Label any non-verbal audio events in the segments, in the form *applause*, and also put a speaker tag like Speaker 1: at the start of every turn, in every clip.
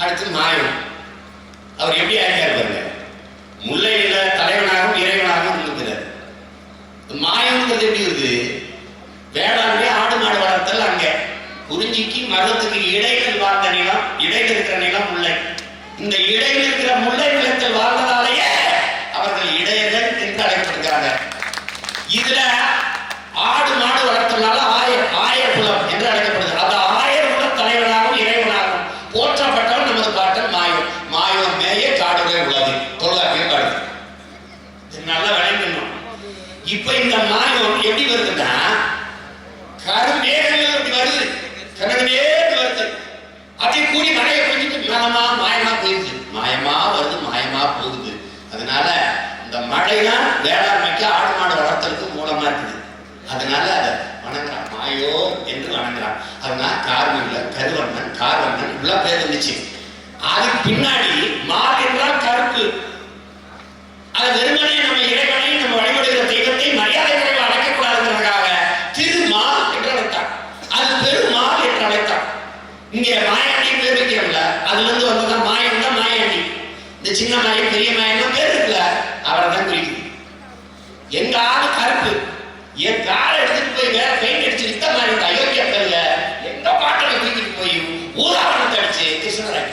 Speaker 1: அடுத்து மாயம் அவர் எப்படி ஆயிருக்காரு பாருங்க. முல்லை நில தலைவனாகவும் இறைவனாகவும் இருக்கிறார் மாயம்ங்கிறது எப்படி இருக்குது வேளாண்மை ஆடு மாடு வளர்த்தல் அங்கே. குறிஞ்சிக்கு மரத்துக்கு இடையில் வாழ்ந்த நிலம் இடையில் இருக்கிற நிலம் முல்லை. இந்த இடையில் இருக்கிற முல்லை நிலத்தில் வாழ்ந்ததாலேயே அவர்கள் இடையர்கள் என்று அழைக்கப்படுகிறாங்க. இதுல ஆடு மாடு வளர்த்தனால ஆய ஆயர் குலம் என்று அழைக்கப்படுது அந்த ஆயர் குல தலைவனாகவும் இறைவனாகவும் போற்ற நமது பாட்டன் மாயம் மாயம் மேய காடுகளே உள்ளது தொழிலாக்கியம் பாடு இது நல்லா விளையணும் இப்ப இந்த மாயம் எப்படி வருதுன்னா கருமேகங்கள் அப்படி வருது. கருமேகங்கள் வருது. அப்படி கூடி மழையை கொஞ்சிட்டு மனமா மாயமா போயிருது மாயமா வருது மாயமா போகுது. அதனால இந்த மழை தான் வேளாண்மைக்கு ஆடு மாடு வளர்த்தலுக்கு மூலமா இருக்குது. அதனால அதை வணங்குறான். மாயோ என்று வணங்குறான். அதனால கார்மன்ல கருவண்ணன் கார்வண்ணன் உள்ள பேர் இருந்துச்சு. அதுக்கு பின்னாடி மால் என்றால் கருப்பு. அது வெறுமனே இந்த சின்ன மாயம் பெரிய மாயம் பேர் இருக்குல்ல அவரை தான் குறிக்குது. எங்க ஆளு கருப்பு. என் காலை எடுத்துட்டு போய் வேற பெயிண்ட் அடிச்சு வித்த மாதிரி இந்த அயோக்கிய பேர்ல எந்த பாட்டை தூக்கிட்டு போய் ஊராவணத்தை அடிச்சு கிருஷ்ணர்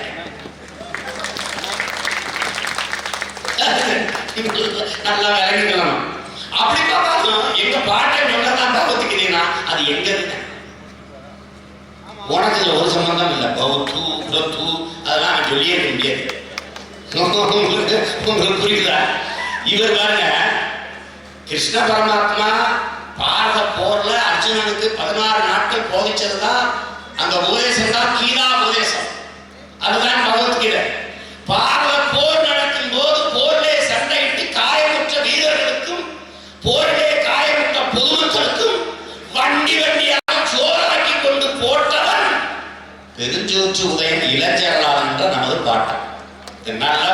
Speaker 1: நல்லா விளங்கிக்கலாம் அப்படி பார்த்தாலும் எங்க பாட்டை சொல்லதான் ஒத்துக்கிறீங்கன்னா அது எங்க இருக்கு உனக்கு ஒரு சம்பந்தம் இல்லை. பௌத்து அதெல்லாம் சொல்லியே இருக்க முடியாது. உங்களுக்கு *laughs* புரியுதா இவர் பாருங்க கிருஷ்ண பரமாத்மா பாரத போர்ல அர்ஜுனனுக்கு பதினாறு நாட்கள் போதிச்சதுதான் அந்த உபதேசம் தான் கீதா உபதேசம். அதுதான் பகவத்கீதை. பாரத போர் நடக்கும் போது போரிலே சண்டையிட்டு காயமுற்ற வீரர்களுக்கும் போரிலே காயமுற்ற பொதுமக்களுக்கும் வண்டி வண்டியாக சோறாக்கி கொண்டு போட்டவன் பெருஞ்சோற்று உதயன் இளஞ்சேரலாளன் என்ற நமது பாட்டம் நல்லா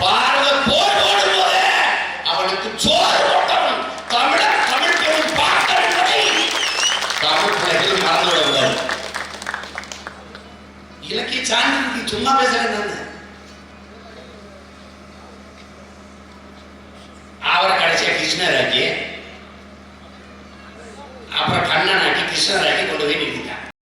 Speaker 1: பாரத போர் ஓடும் போதே அவனுக்கு சோறு போட்டவன் தமிழர் தமிழ் பெரும் பாட்டன் என்பதை தமிழ் பிள்ளைகள் மறந்து இலக்கிய சான்று சும்மா பேசுறேன் அவரை கடைசியா கிருஷ்ணராக்கி அப்புறம் கண்ணனாக்கி கிருஷ்ணராக்கி